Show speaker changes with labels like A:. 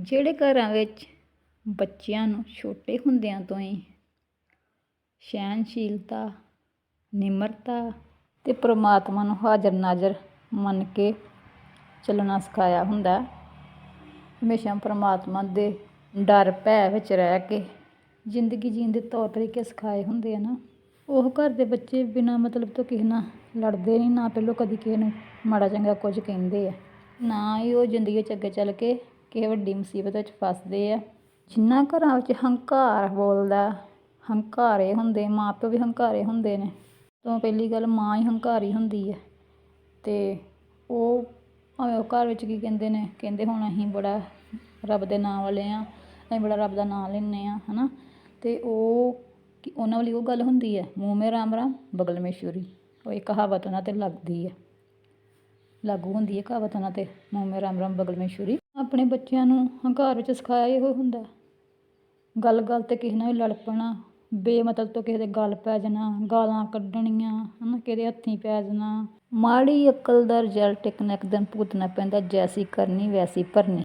A: ਜਿਹੜੇ ਘਰਾਂ ਵਿੱਚ ਬੱਚਿਆਂ ਨੂੰ ਛੋਟੇ ਹੁੰਦਿਆਂ ਤੋਂ ਹੀ ਸਹਿਣਸ਼ੀਲਤਾ, ਨਿਮਰਤਾ ਅਤੇ ਪਰਮਾਤਮਾ ਨੂੰ ਹਾਜ਼ਰ ਨਾਜ਼ਰ ਮੰਨ ਕੇ ਚੱਲਣਾ ਸਿਖਾਇਆ ਹੁੰਦਾ ਹਮੇਸ਼ਾ ਪਰਮਾਤਮਾ ਦੇ ਡਰ, ਭੈ ਵਿੱਚ ਰਹਿ ਕੇ ਜ਼ਿੰਦਗੀ ਜੀਣ ਦੇ ਤੌਰ ਤਰੀਕੇ ਸਿਖਾਏ ਹੁੰਦੇ ਆ ਨਾ। ਉਹ ਘਰ ਦੇ ਬੱਚੇ ਬਿਨਾਂ ਮਤਲਬ ਤੋਂ ਕਿਸੇ ਨਾਲ ਲੜਦੇ ਨਹੀਂ, ਨਾ ਪਹਿਲੋਂ ਕਦੀ ਕਿਸੇ ਨੂੰ ਮਾੜਾ ਚੰਗਾ ਕੁਝ ਕਹਿੰਦੇ ਆ, ਨਾ ਹੀ ਉਹ ਜ਼ਿੰਦਗੀ 'ਚ ਅੱਗੇ ਚੱਲ ਕੇ ਕਿ ਵੱਡੀ ਮੁਸੀਬਤ ਵਿੱਚ ਫਸਦੇ ਆ। ਜਿਨ੍ਹਾਂ ਘਰਾਂ ਵਿੱਚ ਹੰਕਾਰ ਬੋਲਦਾ, ਹੰਕਾਰੇ ਹੁੰਦੇ, ਮਾਂ ਪਿਓ ਵੀ ਹੰਕਾਰੇ ਹੁੰਦੇ ਨੇ। ਤੋਂ ਪਹਿਲੀ ਗੱਲ ਮਾਂ ਹੀ ਹੰਕਾਰੀ ਹੁੰਦੀ ਹੈ ਅਤੇ ਉਹ ਭਾਵੇਂ ਉਹ ਘਰ ਵਿੱਚ ਕੀ ਕਹਿੰਦੇ ਨੇ, ਕਹਿੰਦੇ ਹੁਣ ਅਸੀਂ ਬੜਾ ਰੱਬ ਦੇ ਨਾਂ ਵਾਲੇ ਹਾਂ ਅਸੀਂ ਬੜਾ ਰੱਬ ਦਾ ਨਾਂ ਲੈਂਦੇ ਹਾਂ ਹੈ ਨਾ ਅਤੇ ਉਹ ਕਿ ਉਹਨਾਂ ਵਾਲੀ ਉਹ ਗੱਲ ਹੁੰਦੀ ਹੈ ਮੂੰਹ ਮੇ ਰਾਮ ਰਾਮ, ਬਗਲ ਮੇ ਛੁਰੀ। ਉਹ ਇਹ ਕਹਾਵਤ ਉਹਨਾਂ 'ਤੇ ਲੱਗਦੀ ਹੈ ਲਾਗੂ ਹੁੰਦੀ ਹੈ ਕਹਾਵਤ ਉਹਨਾਂ 'ਤੇ, ਮੂੰਹ ਮੇ ਰਾਮ ਰਾਮ, ਬਗਲ ਮੇ ਛੁਰੀ। ਆਪਣੇ ਬੱਚਿਆਂ ਨੂੰ ਹੰਕਾਰ ਵਿੱਚ ਸਿਖਾਇਆ ਇਹੋ ਹੁੰਦਾ ਗੱਲ ਗੱਲ 'ਤੇ ਕਿਸੇ ਨਾਲ ਵੀ ਲੜ ਪੈਣਾ, ਬੇਮਤਲਬ ਤੋਂ ਕਿਸੇ ਦੇ ਗੱਲ ਪੈ ਜਾਣਾ, ਗਾਲਾਂ ਕੱਢਣੀਆਂ ਹੈ ਨਾ ਕਿਸੇ ਦੇ ਹੱਥੀਂ ਪੈ ਜਾਣਾ। ਮਾੜੀ ਅਕਲ ਦਾ ਰਿਜ਼ਲਟ ਇੱਕ ਨਾ ਇੱਕ ਦਿਨ ਭੁਗਤਣਾ ਪੈਂਦਾ, ਜੈਸੀ ਕਰਨੀ, ਵੈਸੀ ਭਰਨੀ।